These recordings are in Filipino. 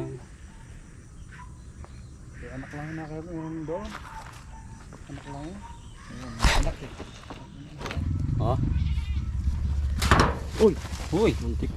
Ayan. Kaya anak lang na kayo yung doon. Anak lang yun. Ayun, anak eh. Oh. Uy! Uy! Muntik.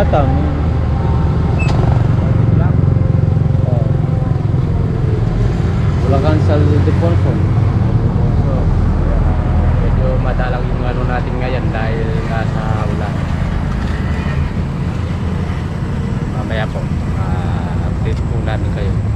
Anyatang. Oh. Bulacan sa Deponson. So, medyo madalang yung ano natin ngayon dahil nga sa ulan. Mamaya po, ah, update po namin kayo.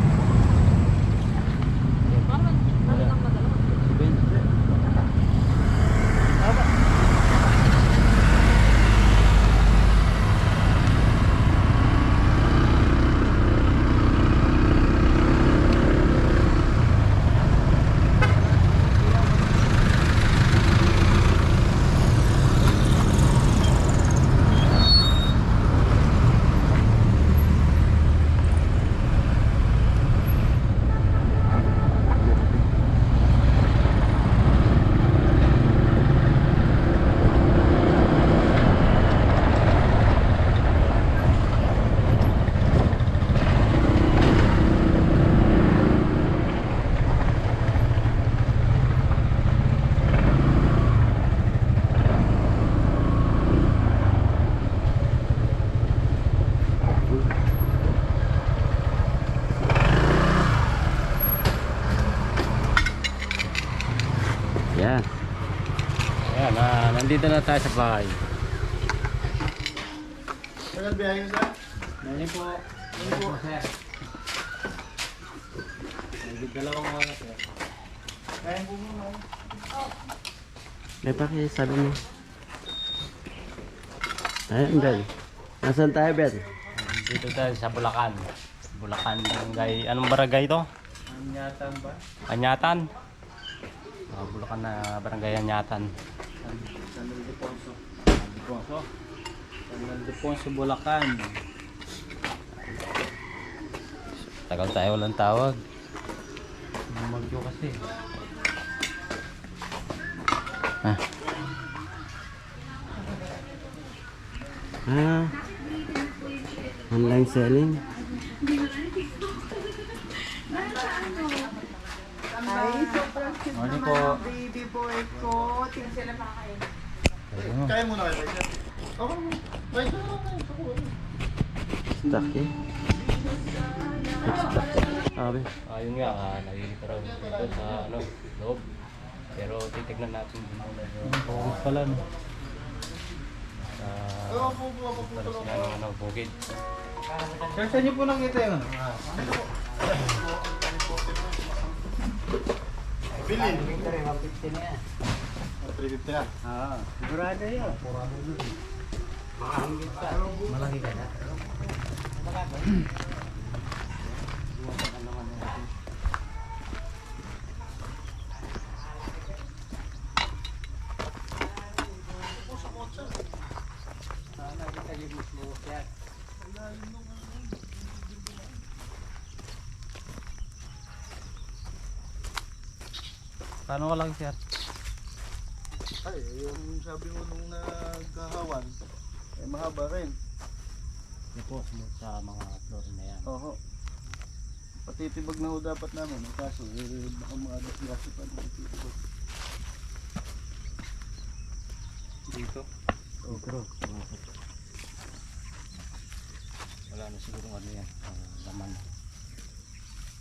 Yan. Ayan, ah, nandito na tayo sa bahay. Tagal biyahe mo sir? Nani po. Nani po, sir. Nandito dalawang oras, sir. Kaya po muna. May paki, sabi mo. Ayun, Ben. Nasaan tayo, Ben? Dito tayo sa Bulacan. Bulacan barangay. Anong barangay ito? Anyatang ba? Anyatan. Ah, Bulacan na barangay Anyatan. San Ildefonso. Ildefonso. San Ildefonso, Bulacan. Tagal tayo walang tawag. Magyo kasi. Ah, Ah. Online selling. Ay, cute Morning naman po. ang baby boy ko. Tingnan sila makakain. Kaya muna kayo? Ako, right na lang kayo. Ako, Stock eh. Stock. Sabi. ayun nga, ah, nakikita raw dito sa ano, loob. Pero titignan natin din muna yung Focus pala no. sa Oo, po po po po. para sila ng ano, bukid. Sir, saan niyo po nakita yun? Bilin. 350 na yan. 350 na? Ah, sigurado yun. Malaki ka na. Paano ka lang, sir? Ay, yung sabi mo nung nagkahawan, eh mahaba rin. Ipos mo sa mga floor na yan. Oo. Patitibag na ho dapat namin. Ang kaso, eh, baka mga gasgasi pa ng titibag. Dito? Oo, bro. Wala na siguro ano yan. ah, laman.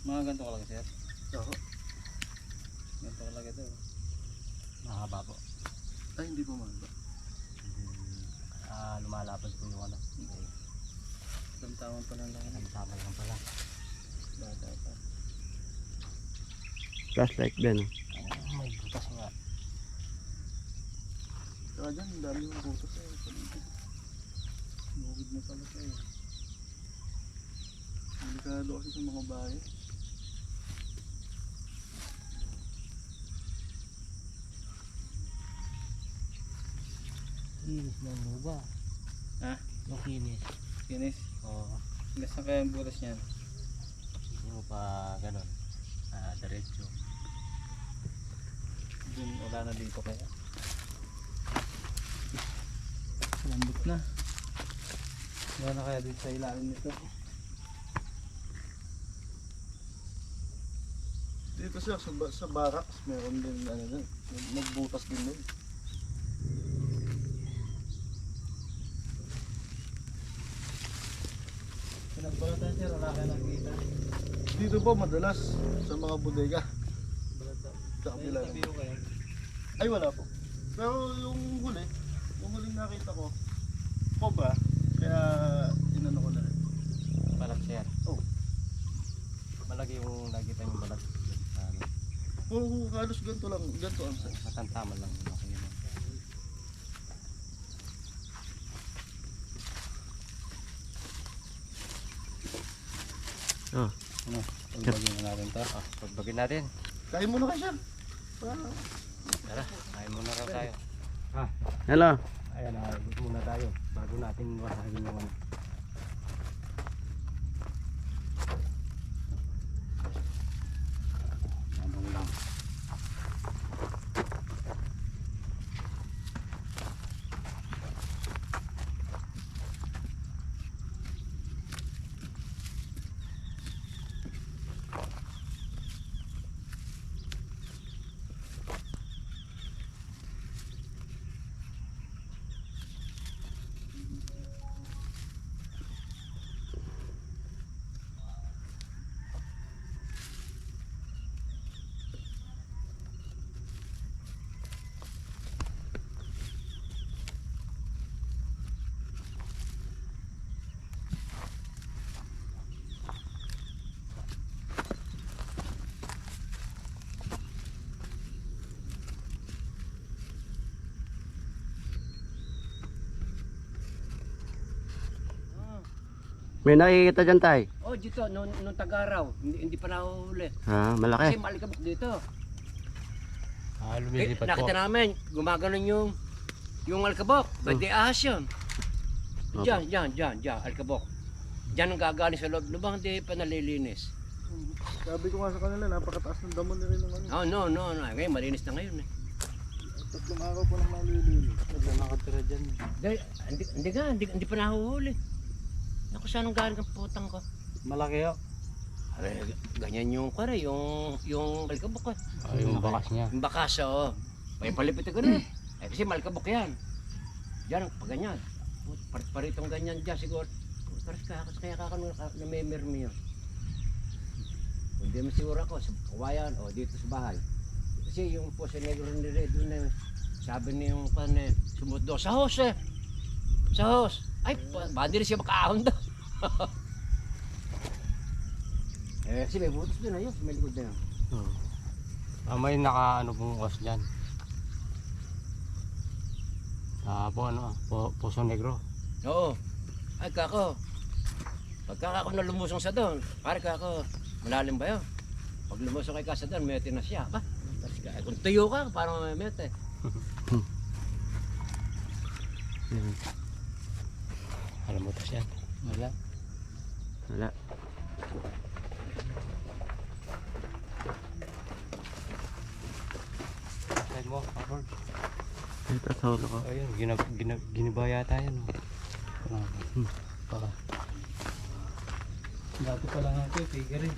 Mga ganito ka lang, sir. Oo. Ganito ka lang ito. Mahaba po. Ay, hindi po mahaba. Ah, lumalapad po yung ano. Okay. Isang taon pa lang lang. Ang tama lang pala. Bata pa. Flashlight, Ben. Ah, may butas nga. Saka dyan, ang dami ng butas eh. Paligid. na pala kayo. Delikado kasi sa mga bahay. Kinis ng luba. Ha? Yung kinis. Kinis. Oo. Ilas na kaya ang butas niyan? Yung pa ganun. Ah, diretso. Dun, wala na dito kaya. Lambot na. Wala na kaya dito sa ilalim nito. Dito siya sa, sa barracks, meron din ano dun. Nagbutas din dun. Pinagbalatan sir, wala ka nakita. Dito po madalas sa mga bodega. Sa kabila. kayo. Ay wala po. Pero yung huli, yung huling nakita ko, cobra. Kaya inano ko na rin. Balat sir. Oh. Malaki yung nakita yung balat. Um, Puro halos ganito lang, ganito ang size. matantaman lang. Okay yun. Oh. Ano? Pagbagin na natin to. Ah, pagbagin natin. Kain mo na kayo sir. Para Tara, kain muna raw tayo. Hello. Ayan, ah, muna tayo. Bago natin wasagin yung ano. Nandun lang. May nakikita dyan tay. Oh, dito, nung, nung tag-araw, hindi, hindi pa nahuli. Ha, Kasi malaki. malikabok dito. Ah, Eh, lumilipat po. nakita namin, gumaganon yung, yung alikabok. Ba't di ahas yun? Diyan, diyan, diyan, diyan, alikabok. Diyan ang gagaling sa loob. Lubang hindi pa nalilinis. sabi ko nga sa kanila, napakataas ng damo ni rin ng ano. Oh, no, no, no. Ngayon, malinis na ngayon eh. Tatlong araw pa lang malilinis. Wala nakatira dyan. Hindi, hindi, hindi nga, hindi, hindi pa nahuhuli. Naku, saan ang galing ang putang ko? Malaki yun. Aray, ganyan yung kare, yung, yung alikabok eh. Ah, yung bakas niya. Yung bakas, oo. May palipit ka na. Eh, kasi malikabok yan. Diyan, pag ganyan. Par paritong ganyan dyan siguro. Pares ka, kasi kaya kakano na may mermi yun. Hindi mo siguro ako, sa kawayan o dito sa bahay. Kasi yung po sa negro ni Red, doon na, sabi niya yung pan sumunod daw, sa hose eh. Sa hose. Ay, hindi rin siya makaahon daw. eh, kasi may butas doon ayun, may likod na yun. Oh. Ah, may naka ano bumukas dyan. Ah, po ano, ah, po, Puso Negro. Oo. Ay, kako. Pagka ako na lumusong sa doon, pare kako, malalim ba yun? Pag lumusong kay kasa doon, mete na siya. Ba? Tapos ka- Kung tuyo ka, parang may mete. Alam mo tas yan. Wala. Wala. Side mo, Harold. Ito sa ulo ko. Ayun, ginab, ginab, giniba yata yan. Oh. Hmm. Baka. Dati pa lang ako, figure eh.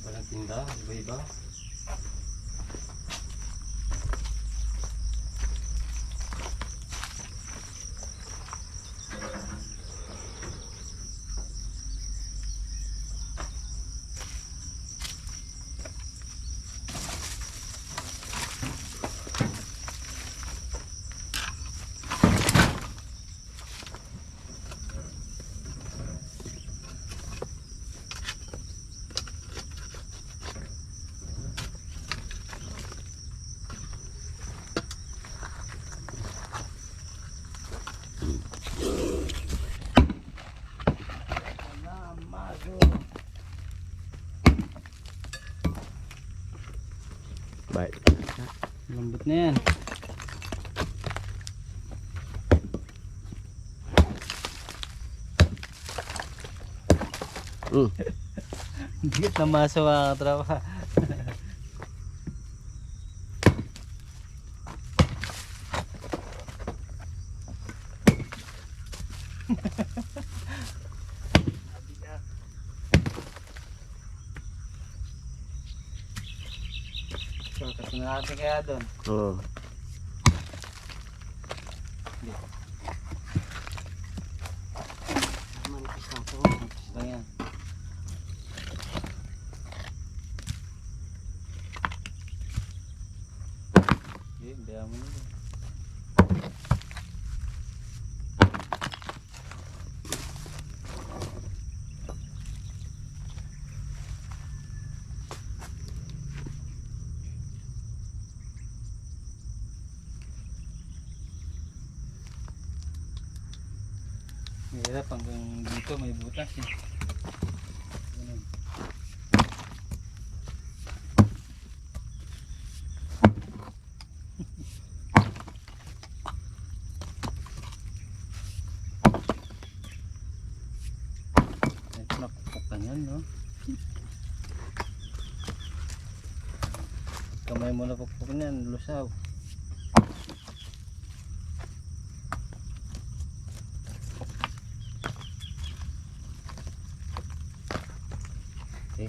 Walang tinda, iba-iba. Bye. Lambot na yan. Mm. Dikit na maso mga katropa. So, kasi natin kaya doon. Oo. Manipis lang po. Manipis lang yan. Eh, hindi mo na. Mahirap hanggang dito may butas eh. Ganun. Ito nakupok ka niyan, no? Kamay mo napukpok niyan, lusaw. Sige.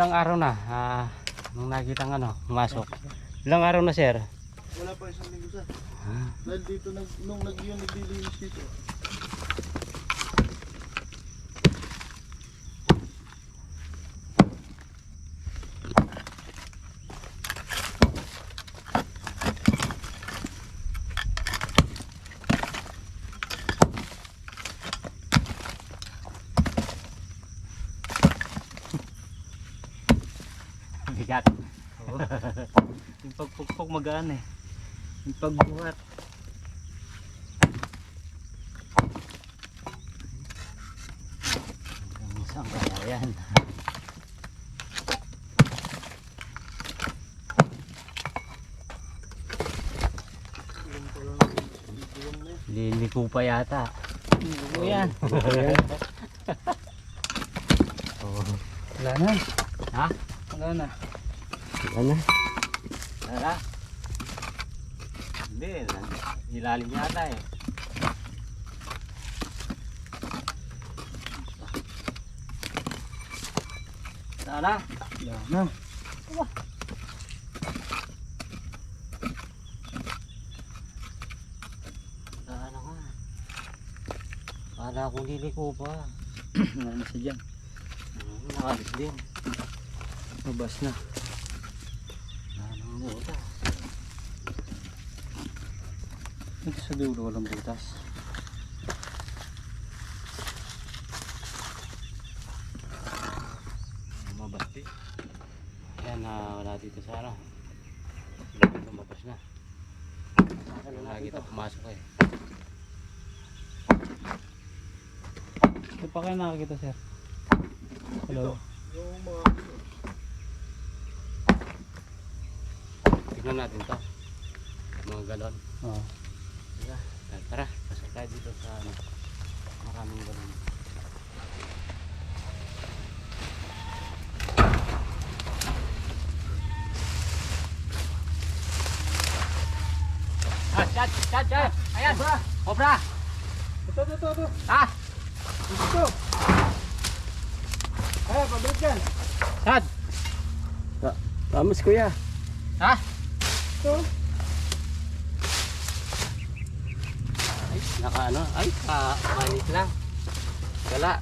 Ilang araw na ah, nung nakita ng ano, pumasok. Ilang araw na sir? Wala pa isang linggo sa. Dahil dito, nag, nung nag yung naglilinis dito. Magaan eh. Yung pagbuhat. Saan kaya yan? Liliko pa yata. Ano yan? oh. Wala na. Ha? Wala na. Ano? Tara. Hindi, ilalim yata eh. Tara. Yan na. Tara nga. Kala ko liliko pa. Wala na siya dyan. Nakalis din. Mabas na. Wala nang butas. Dito sa dulo walang butas. Mabas din. Yan na wala dito sa ano. Dito lumabas na. Wala kita pumasok eh. Ito pa kayo nakakita sir? Hello? Yung mga Tignan natin to. Mga galon. Oo. Pasok tayo dito sa ano, maraming balon. Ah, chat, chat, chat. Ayan. Obra. Obra. Ito, ito, ito. Ah. Ito. Ayan, pabalik dyan. Chat. Vamos, kuya. Ha? Ito. Naka ano? Ay, ka mainit lang. Wala.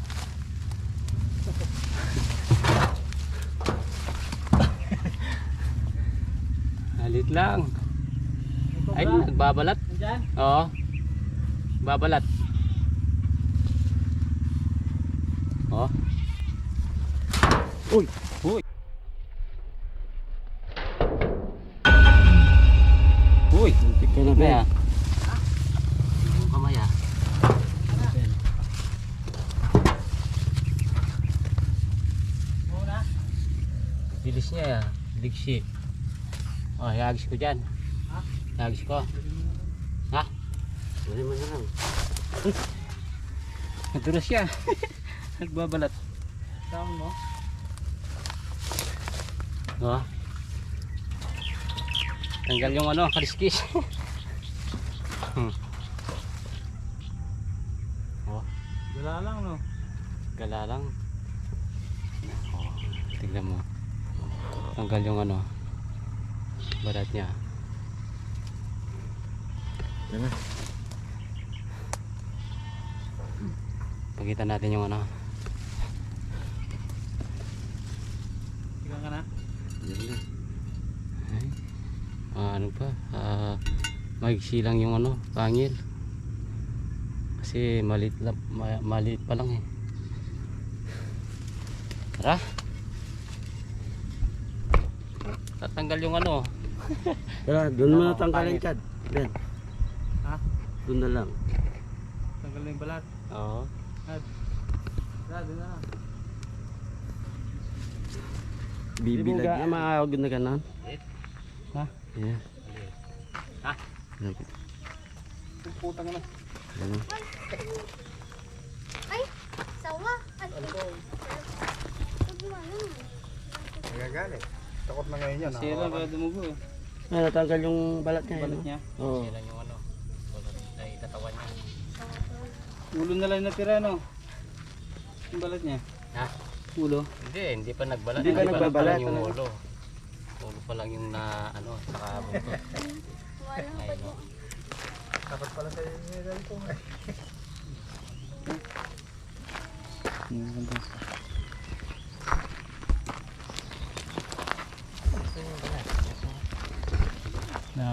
Halit lang. Ay, nagbabalat. Diyan? Oo. Babalat. Oh. Uy, uy. Uy, Muntik ka na ba? ah. Yung kamay ah. Muna. Bilis niya ah. Digsi. Oh, yagis ko dyan. Ha? Yagis ko. Ha? Dali mo na lang. Naturos siya. Nagbabalat. Tama mo. Oh. Tanggal yung ano, kaliskis. hmm. Oh, Wala lang no. gala lang. Oh, tignan mo. Tanggal yung ano, balat niya. Na. Pakita natin yung ano. Tingnan ka na. Yan. Ay, ah, ano pa? Ah, maigsi lang yung ano, pangil. Kasi maliit, lang, ma- maliit pa lang eh. Tara. Tatanggal yung ano. Tara, doon mo Oo, na tanggalin pangit. Chad. Ben. Ha? Doon na lang. Tanggal na yung balat. Oo. Wala, doon na lang. Bibilag mo yan. Maawag na ganon. Ha? Yeah. Ha? Yan. Putang na. Yan na. Ay, sawa. Mo alam. Nagagalit. Takot na ngayon yan. Sira ba dumugo eh. Ay, natanggal yung balat niya. Balat ano? niya. Oo. Lang yung ano. Na itatawan niya. Ulo na lang natira no. Yung balat niya. Ha? Ulo. Hindi, hindi pa nagbalat. Hindi pa nagbabalat. lang yung ulo. Ulo pa lang yung na ano, nakabuntot. Walang Ayun o. Dapat pala sa inyo ganito.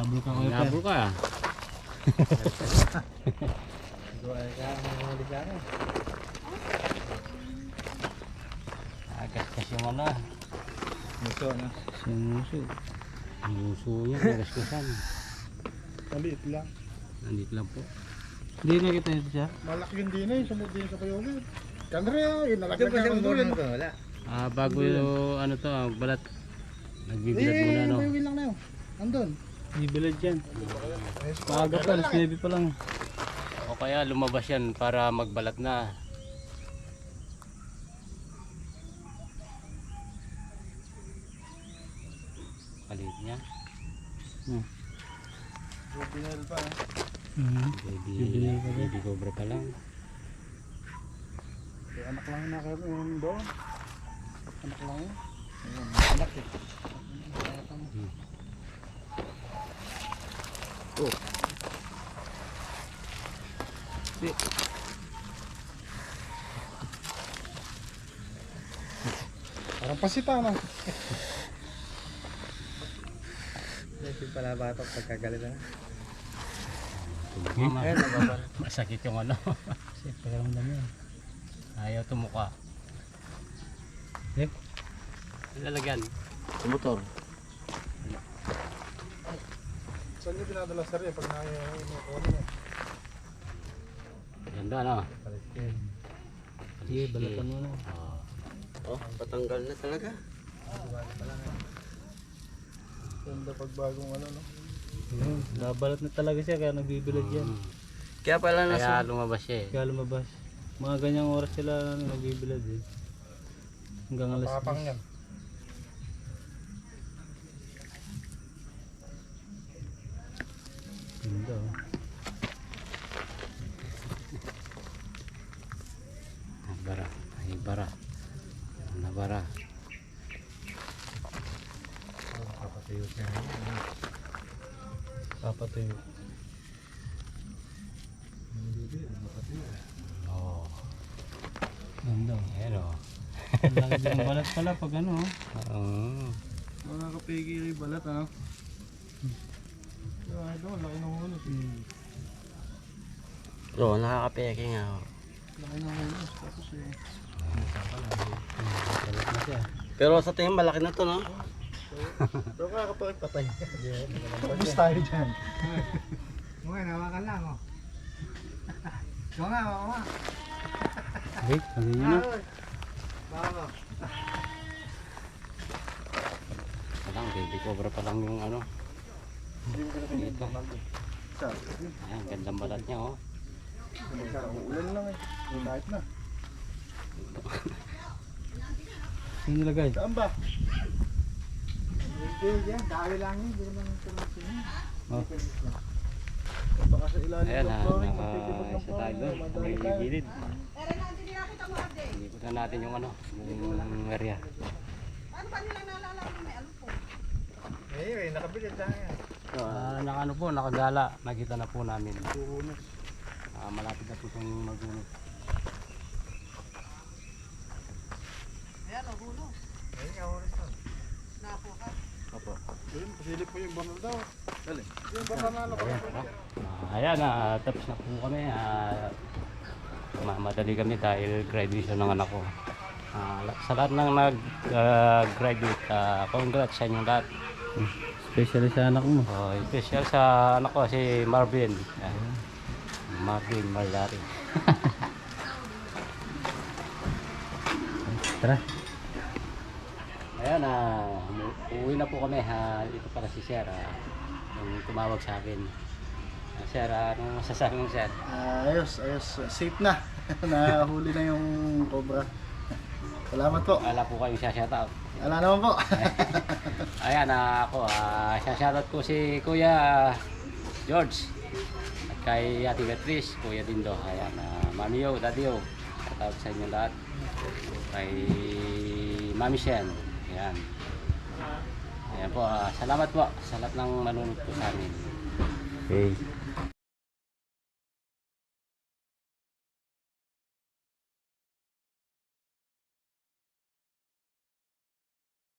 Nahabol ka ko Nabul ka. Agas kasi yung ano. Muso na. Sinuso. Ang uso niya, nagasgasan. Maliit lang. Nandito lang po. Hindi na kita ito siya. Malaki yung din eh. Sumod din sa payolid. Kanre, inalaglag na ako doon. Ah, bago yung ano to, ang balat. Nagbibilad muna no. may wheel lang na yun. Andun. Hindi bilad yan. Maaga pa, alas 9 pa lang. O kaya lumabas yan para magbalat na. Kalit niya. Mhm. Baby, Juvenile pa rin. baby cobra pa lang. Kaya anak lang na kayo yung doon. Anak lang yun. Ayun, anak eh. Parang pasita na. Mama, masakit yung ano. Kasi pakiramdam yan. Ayaw tumuka. Eh? Lalagyan. Sa motor. Saan niyo pinadala sa rin pag nakaya mo? Ganda no? Sige, balatan mo na. Oh. Oh, patanggal na talaga. Ganda pag bagong ano no? Ayun, Nabalat na talaga siya kaya nagbibilad yan. Kaya pala Kaya nasa... lumabas siya eh. Kaya lumabas. Mga ganyang oras sila ano, nagbibilad eh. Hanggang alas Papang 10. yan. Ganda oh. Nabara, nabara. Nabara. Oh, papatuyo siya. Papatuyo. Oh. Ganda oh. Hello. Ang lagi ng balat pala pag ano. Oh. Oo. Oh. Mga kapigil balat ah. Oo, nakakapeke nga. oh. Laki ng ulo. Tapos na siya. Pero sa tingin malaki na to no? Pero kaya kapag patay. Tapos tayo dyan. Mga nawakan lang oh. Ikaw nga, ako nga. Wait, lagyan nyo na. Baka. Walang baby cobra pa lang yung ano. Dito. Sa, Ayan, gandang balat niya oh. Ulan lang eh. Kahit na. Saan nilagay? Saan ba? Hindi yan, dahil lang yun. Hindi naman tumasin. Oh. Baka sa ilalim Ayan ng na, flooring. naka magtitibag ng isa tayo flooring, doon. madali May tayo. gilid. Ikot na natin yung ano, yung area. Eh, nakabili lang yan. Ah, naka ano po, nakagala. Nakita na po namin. Ah, malapit na po itong magulo. Ayun, pasilip mo yung banal daw. Dali. Yung banal na ano. Ayan. Ah, ayan, ah, tapos na po kami. Ah, mamadali kami dahil graduation ng anak ko. Ah, la- sa lahat ng nag-graduate, ah, congrats sa inyong lahat. Special sa anak mo. Oh, special sa anak ko si Marvin. Ayan. Marvin Marlari. Tara. Ayan, ah, uuwi na po kami. Ha. Ito para si Sir. ah, yung tumawag sa akin. Ah, sir, anong masasabi mo, Sir? Ah, ayos, ayos. Safe na. Nahuli na yung cobra. Salamat po. Wala po kayong shoutout. Wala naman po. Ayan, ah, ako, ah, shoutout ko si Kuya George. Kay Ate Beatrice, Kuya Dindo. Ayan, uh, Mami Yo, Daddy Yo. Shoutout sa inyo lahat. Kay Mami Shen. Ayan. Ayan po, ah, salamat po sa lahat ng manunod po sa amin. Okay.